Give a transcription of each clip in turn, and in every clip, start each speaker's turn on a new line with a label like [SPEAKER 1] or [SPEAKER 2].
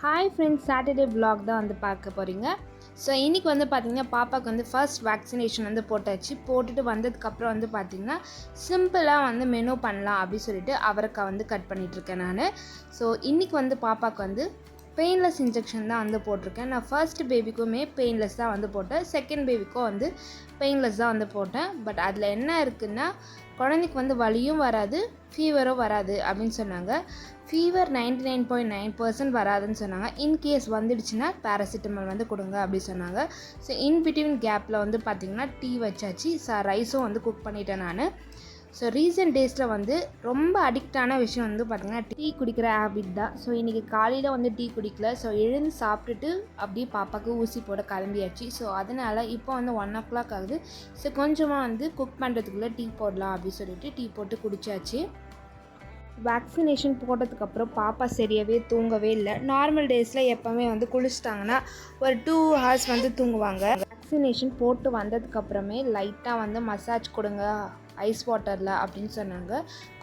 [SPEAKER 1] Hi friends Saturday vlog தான் வந்து பார்க்க போகிறீங்க ஸோ இன்றைக்கி வந்து பார்த்திங்கன்னா பாப்பாவுக்கு வந்து ஃபர்ஸ்ட் வேக்சினேஷன் வந்து போட்டாச்சு. போட்டுட்டு வந்ததுக்கப்புறம் வந்து பார்த்திங்கன்னா சிம்பிளாக வந்து மெனு பண்ணலாம் அப்படின்னு சொல்லிட்டு அவரைக்காய் வந்து கட் பண்ணிகிட்ருக்கேன் நான். ஸோ இன்றைக்கி வந்து பாப்பாவுக்கு வந்து பெயின்லெஸ் இன்ஜெக்ஷன் தான் வந்து போட்டிருக்கேன். நான் ஃபர்ஸ்ட் பேபிக்குமே பெயின்லெஸ் தான் வந்து போட்டேன். செகண்ட் பேபிக்கும் வந்து பெயின்லெஸ் தான் வந்து போட்டேன். பட் அதில் என்ன இருக்குன்னா குழந்தைக்கு வந்து வலியும் வராது ஃபீவரும் வராது அப்படின்னு சொன்னாங்க. Fever ninety nine point nine percent வராதுன்னு சொன்னாங்க. இன்கேஸ் வந்துடுச்சுன்னா பேராசிட்டமால் வந்து கொடுங்க அப்படி சொன்னாங்க. ஸோ இன் பிட்வீன் கேப்பில் வந்து பார்த்திங்கன்னா டீ வச்சாச்சு. ச ரைஸும் வந்து குக் பண்ணிட்டேன் நான். ஸோ ரீசெண்ட் டேஸில் வந்து ரொம்ப அடிக்டான விஷயம் வந்து பார்த்திங்கன்னா டீ குடிக்கிற ஹேபிட் தான். ஸோ இன்றைக்கி காலையில் வந்து டீ குடிக்கல. ஸோ எழுந்து சாப்பிட்டுட்டு அப்படியே பாப்பாவுக்கு ஊசி போட கிளம்பியாச்சு. ஸோ அதனால் இப்போ வந்து ஒன் ஓ கிளாக் ஆகுது. ஸோ கொஞ்சமாக வந்து குக் பண்ணுறதுக்குள்ளே டீ போடலாம் அப்படின்னு சொல்லிட்டு டீ போட்டு குடிச்சாச்சு. வேக்சினேஷன் போட்டதுக்கப்புறம் பாப்பா சரியாகவே தூங்கவே இல்லை. நார்மல் டேஸில் எப்போவுமே வந்து குளிச்சிட்டாங்கன்னா ஒரு டூ ஹவர்ஸ் வந்து தூங்குவாங்க. வேக்சினேஷன் போட்டு வந்ததுக்கப்புறமே லைட்டாக வந்து மசாஜ் கொடுங்க ஐஸ் வாட்டரில் அப்படின்னு சொன்னாங்க.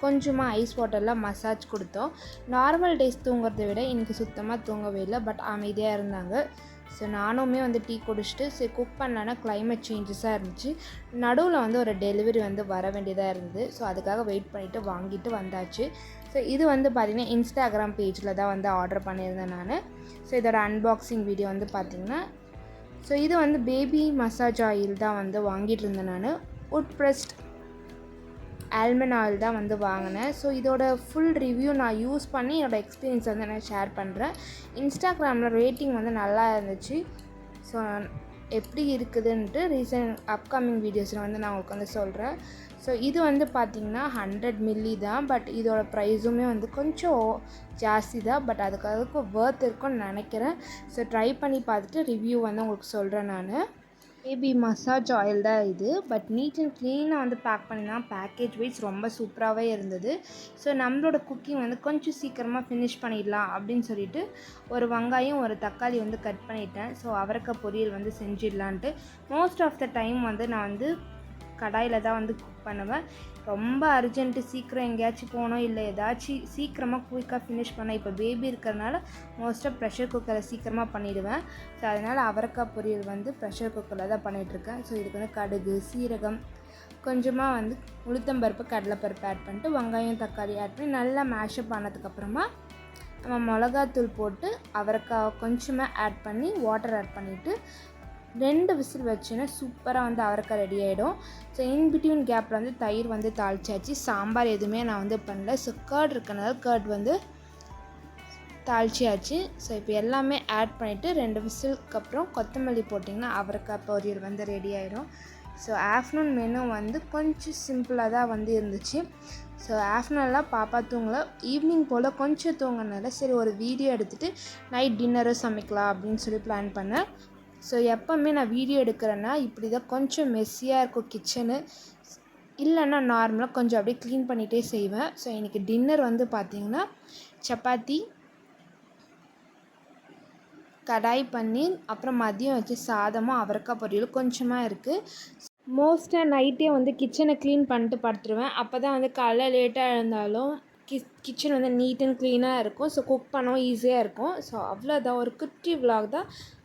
[SPEAKER 1] கொஞ்சமாக ஐஸ் வாட்டரில் மசாஜ் கொடுத்தோம். நார்மல் டேஸ் தூங்குறதை விட எனக்கு சுத்தமாக தூங்கவே இல்லை பட் அமைதியாக இருந்தாங்க. ஸோ நானுமே வந்து டீ குடிச்சிட்டு சரி குக் பண்ணலன்னா கிளைமேட் சேஞ்சஸாக இருந்துச்சு. நடுவில் வந்து ஒரு டெலிவரி வந்து வர வேண்டியதாக இருந்தது. ஸோ அதுக்காக வெயிட் பண்ணிவிட்டு வாங்கிட்டு வந்தாச்சு. ஸோ இது வந்து பார்த்திங்கன்னா இன்ஸ்டாகிராம் பேஜில் தான் வந்து ஆர்டர் பண்ணியிருந்தேன் நான். ஸோ இதோட அன்பாக்சிங் வீடியோ வந்து பார்த்திங்கன்னா ஸோ இது வந்து பேபி மசாஜ் ஆயில் தான் வந்து வாங்கிட்டு இருந்தேன் நான். உட் ப்ரெஸ்ட் ஆல்மண்ட் ஆயில் தான் வந்து வாங்கினேன். ஸோ இதோட ஃபுல் ரிவ்யூ நான் யூஸ் பண்ணி என்னோடய எக்ஸ்பீரியன்ஸ் வந்து நான் ஷேர் பண்ணுறேன் இன்ஸ்டாகிராமில் ரேட்டிங் வந்து நல்லா இருந்துச்சு. ஸோ எப்படி இருக்குதுன்ட்டு ரீசன்ட் அப்கமிங் வீடியோஸில் வந்து நான் உங்களுக்கு வந்து சொல்கிறேன் ஸோ இது வந்து பார்த்திங்கன்னா ஹண்ட்ரட் மில்லி தான் பட் இதோட ப்ரைஸுமே வந்து கொஞ்சம் ஜாஸ்தி தான் பட் அதுக்கு அதுக்கு ஒர்த் இருக்கும்னு நினைக்கிறேன். ஸோ ட்ரை பண்ணி பார்த்துட்டு ரிவ்யூ வந்து உங்களுக்கு சொல்கிறேன் நான். பேபி மசாஜ் ஆயில் தான் இது பட் நீட் அண்ட் க்ளீனாக வந்து பேக் பண்ணினா பேக்கேஜ் வைஸ் ரொம்ப சூப்பராகவே இருந்தது. ஸோ நம்மளோட குக்கிங் வந்து கொஞ்சம் சீக்கிரமாக ஃபினிஷ் பண்ணிடலாம் அப்படின்னு சொல்லிட்டு ஒரு வெங்காயம் ஒரு தக்காளி வந்து கட் பண்ணிட்டேன். ஸோ அவரக்க பொரியல் வந்து செஞ்சிடலான்ட்டு. மோஸ்ட் ஆஃப் த டைம் வந்து நான் வந்து கடாயில் தான் வந்து குக் பண்ணுவேன். ரொம்ப அர்ஜென்ட்டு சீக்கிரம் எங்கேயாச்சும் போகணும் இல்லை ஏதாச்சும் சீக்கிரமாக குயிக்காக ஃபினிஷ் பண்ண இப்போ பேபி இருக்கிறனால மோஸ்ட்டாக ப்ரெஷர் குக்கரில் சீக்கிரமாக பண்ணிவிடுவேன் ஸோ அதனால் அவரைக்காய் பொரியல் வந்து ப்ரெஷர் குக்கரில் தான் பண்ணிகிட்ருக்கேன் ஸோ இதுக்கு வந்து கடுகு சீரகம் கொஞ்சமாக வந்து உளுத்தம்பருப்பு கடலைப்பருப்பு ஆட் பண்ணிட்டு வெங்காயம் தக்காளி ஆட் பண்ணி நல்லா மேஷப் பண்ணதுக்கப்புறமா நம்ம மிளகாத்தூள் போட்டு அவரைக்காய் கொஞ்சமாக ஆட் பண்ணி வாட்டர் ஆட் பண்ணிவிட்டு ரெண்டு விசில் வச்சுன்னா சூப்பராக வந்து அவரைக்காய் ரெடி ஆகிடும் ஸோ இன் பிட்வீன் கேப்பில் வந்து தயிர் வந்து தாளிச்சாச்சு. சாம்பார் எதுவுமே நான் வந்து பண்ணல. ஸோ கேர்ட் இருக்கனால கேர்ட் வந்து தாளிச்சியாச்சு ஸோ இப்போ எல்லாமே ஆட் பண்ணிவிட்டு ரெண்டு விசிலுக்கு அப்புறம் கொத்தமல்லி போட்டிங்கன்னா அவரைக்காய் பொரியல் வந்து ரெடி ஆகிடும் ஸோ ஆஃப்டர்நூன் மெனு வந்து கொஞ்சம் சிம்பிளாக தான் வந்து இருந்துச்சு. ஸோ ஆஃப்டர்நூன்லாம் பாப்பா தூங்கல. ஈவினிங் போல் கொஞ்சம் தூங்கினால சரி ஒரு வீடியோ எடுத்துகிட்டு நைட் டின்னரும் சமைக்கலாம் அப்படின்னு சொல்லி பிளான் பண்ணேன். ஸோ எப்போவுமே நான் வீடியோ எடுக்கிறேன்னா இப்படி தான் கொஞ்சம் மெஸ்ஸியாக இருக்கும் கிச்சனு இல்லைன்னா நார்மலாக கொஞ்சம் அப்படியே க்ளீன் பண்ணிகிட்டே செய்வேன். ஸோ இன்றைக்கி டின்னர் வந்து பார்த்திங்கன்னா சப்பாத்தி கடாய் பன்னீர் அப்புறம் மதியம் வச்சு சாதமும் அவரைக்காய் பொரியலும் கொஞ்சமாக இருக்குது மோஸ்ட்டாக நைட்டே வந்து கிச்சனை க்ளீன் பண்ணிட்டு படுத்துருவேன். அப்போ தான் வந்து காலைல லேட்டாக இருந்தாலும் கி கிச்சன் வந்து நீட் அண்ட் க்ளீனாக இருக்கும். ஸோ குக் பண்ணவும் ஈஸியாக இருக்கும். ஸோ அவ்வளோதான் ஒரு குட்டி விலாக் தான்.